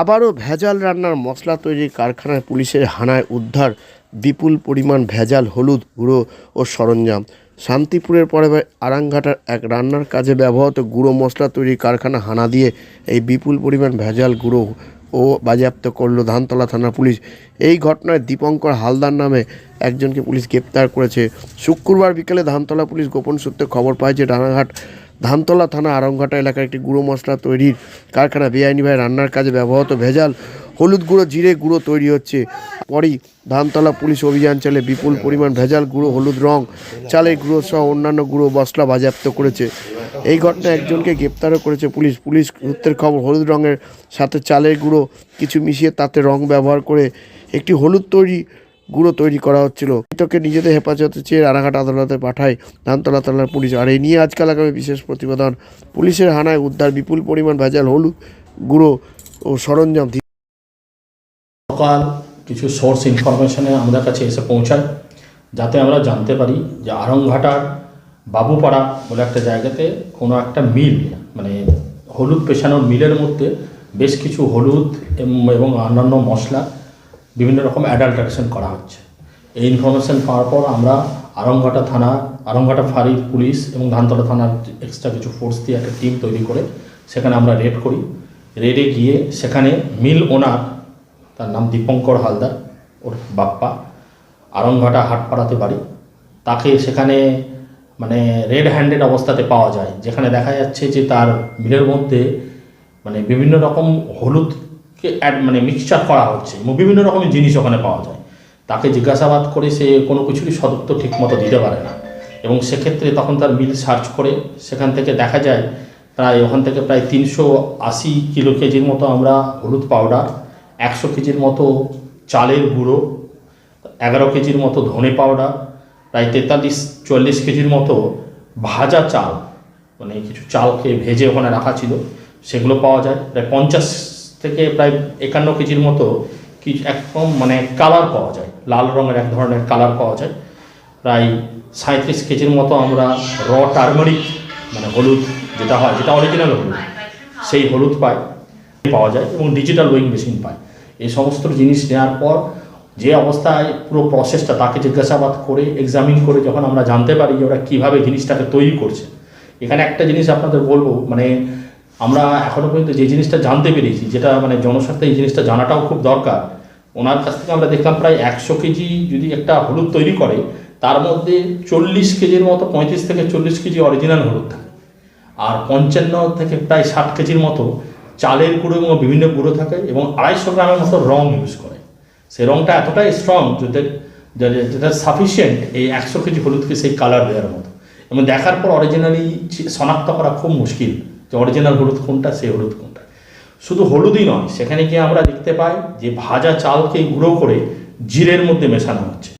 আবারও ভেজাল রান্নার মশলা তৈরির কারখানায় পুলিশের হানায় উদ্ধার, বিপুল পরিমাণ ভেজাল, হলুদ, গুঁড়ো ও সরঞ্জাম। শান্তিপুরের পরে আরাংঘাটার এক রান্নার কাজে ব্যবহৃত গুঁড়ো মশলা তৈরির কারখানা হানা দিয়ে এই বিপুল পরিমাণ ভেজাল, গুঁড়ো ও বাজেয়াপ্ত করল ধানতলা থানা পুলিশ। এই ঘটনায় দীপঙ্কর হালদার নামে একজনকে পুলিশ গ্রেপ্তার করেছে। শুক্রবার বিকেলে ধানতলা পুলিশ গোপন সূত্রে খবর পায় যে রানাঘাট ধানতলা থানা আরংঘাটা এলাকার একটি গুঁড়ো মশলা তৈরির কারখানা। বেআইনিভাবে রান্নার কাজে ব্যবহৃত ভেজাল, হলুদ গুঁড়ো, জিরে গুঁড়ো তৈরি হচ্ছে। পরই ধানতলা পুলিশ অভিযান চালে বিপুল পরিমাণ ভেজাল, গুঁড়ো, হলুদ রং, চালের গুঁড়ো সহ অন্যান্য গুঁড়ো মশলা বাজেয়াপ্ত করেছে। এই ঘটনায় একজনকে গ্রেপ্তারও করেছে পুলিশ। পুলিশ সূত্রের খবর, হলুদ রঙের সাথে চালের গুঁড়ো কিছু মিশিয়ে তাতে রং ব্যবহার করে একটি হলুদ তৈরি গুঁড়ো তৈরি করা হচ্ছিল। মৃতকে নিজেদের হেফাজতে চেয়ে রানাঘাট আদালতে পাঠায় ধানতলা থানার পুলিশ। আর এই নিয়ে আজকাল আগামী বিশেষ প্রতিবেদন। পুলিশের হানায় উদ্ধার বিপুল পরিমাণ ভেজাল, হলুদ গুঁড়ো ও সরঞ্জাম। সকাল কিছু সোর্স ইনফরমেশনে আমাদের কাছে এসে পৌঁছায়, যাতে আমরা জানতে পারি যে আরংঘাটার বাবুপাড়া বলে একটা জায়গাতে কোনো একটা মিল মানে হলুদ পেশানোর মিলের মধ্যে বেশ কিছু হলুদ এবং অন্যান্য মশলা বিভিন্ন রকম অ্যাডাল্টারেশন করা হচ্ছে। এই ইনফরমেশন পাওয়ার পর আমরা আরংঘাটা থানা আরংঘাটা ফাঁড়ির পুলিশ এবং ধানতলা থানার এক্সট্রা কিছু ফোর্স দিয়ে একটা টিম তৈরি করে সেখানে আমরা রেড করি। রেডে গিয়ে সেখানে মিল ওনার তার নাম দীপঙ্কর হালদার, ওর বাপ্পা আরংঘাটা হাটপাড়াতে বাড়ি। তাকে সেখানে মানে রেড হ্যান্ডেড অবস্থাতে পাওয়া যায়। যেখানে দেখা যাচ্ছে যে তার মিলের মধ্যে মানে বিভিন্ন রকম হলুদকে অ্যাড মানে মিক্সচার করা হচ্ছে। বিভিন্ন রকমের জিনিস ওখানে পাওয়া যায়। তাকে জিজ্ঞাসাবাদ করে সে কোনো কিছুরই সদুত্তর ঠিকমতো দিতে পারে না। এবং সেক্ষেত্রে তখন তার মিল সার্চ করে, সেখান থেকে দেখা যায় প্রায়, ওখান থেকে প্রায় তিনশো আশি কিলো কেজির মতো আমরা হলুদ পাউডার একশো কেজির মতো চালের গুঁড়ো, এগারো কেজির মতো ধনে পাউডার প্রায় তেতাল্লিশ, চল্লিশ কেজির মতো ভাজা চাল মানে কিছু চালকে ভেজে ওখানে রাখা ছিল, সেগুলো পাওয়া যায়। প্রায় পঞ্চাশ থেকে প্রায় একান্ন কেজির মতো কিছু একদম মানে কালার পাওয়া যায়। লাল রঙের এক ধরনের কালার পাওয়া যায়। প্রায় সাঁত্রিশ কেজির মতো আমরা র টার্মারিক মানে হলুদ যেটা হয়, যেটা অরিজিনাল হলুদ, সেই হলুদ পাই, পাওয়া যায় এবং ডিজিটাল ওয়িং মেশিন পায় এই সমস্ত জিনিস নেওয়ার পর যে অবস্থায় পুরো প্রসেসটা তাকে জিজ্ঞাসাবাদ করে এক্সামিন করে যখন আমরা জানতে পারি যে ওরা কীভাবে জিনিসটাকে তৈরি করছে। এখানে একটা জিনিস আপনাদের বলব মানে আমরা এখনও পর্যন্ত যে জিনিসটা জানতে পেরেছি, যেটা মানে জনস্বার্থে এই জিনিসটা জানাটাও খুব দরকার, ওনার কাছ থেকে আমরা দেখলাম প্রায় একশো কেজি যদি একটা হলুদ তৈরি করে, তার মধ্যে চল্লিশ কেজির মতো, পঁয়ত্রিশ থেকে চল্লিশ কেজি অরিজিনাল হলুদ থাকে। আর পঞ্চান্ন থেকে প্রায় ষাট কেজির মতো চালের গুঁড়ো এবং বিভিন্ন গুঁড়ো থাকে এবং আড়াইশো গ্রামের মতো রং ইউজ করে। সেই রংটা এতটাই স্ট্রং যেটা যে- যেটা সাফিসিয়েন্ট এই একশো কেজি হলুদকে সেই কালার দেওয়ার মতো। এবং দেখার পর অরিজিনালি শনাক্ত করা খুব মুশকিল। যে অরিজিনাল হলুদ কোনটা সেই হলুদ কোনটা শুধু হলুদই নয়, সেখানে গিয়ে আমরা দেখতে পাই যে ভাজা চালকে গুঁড়ো করে জিরের মধ্যে মেশানো হচ্ছে।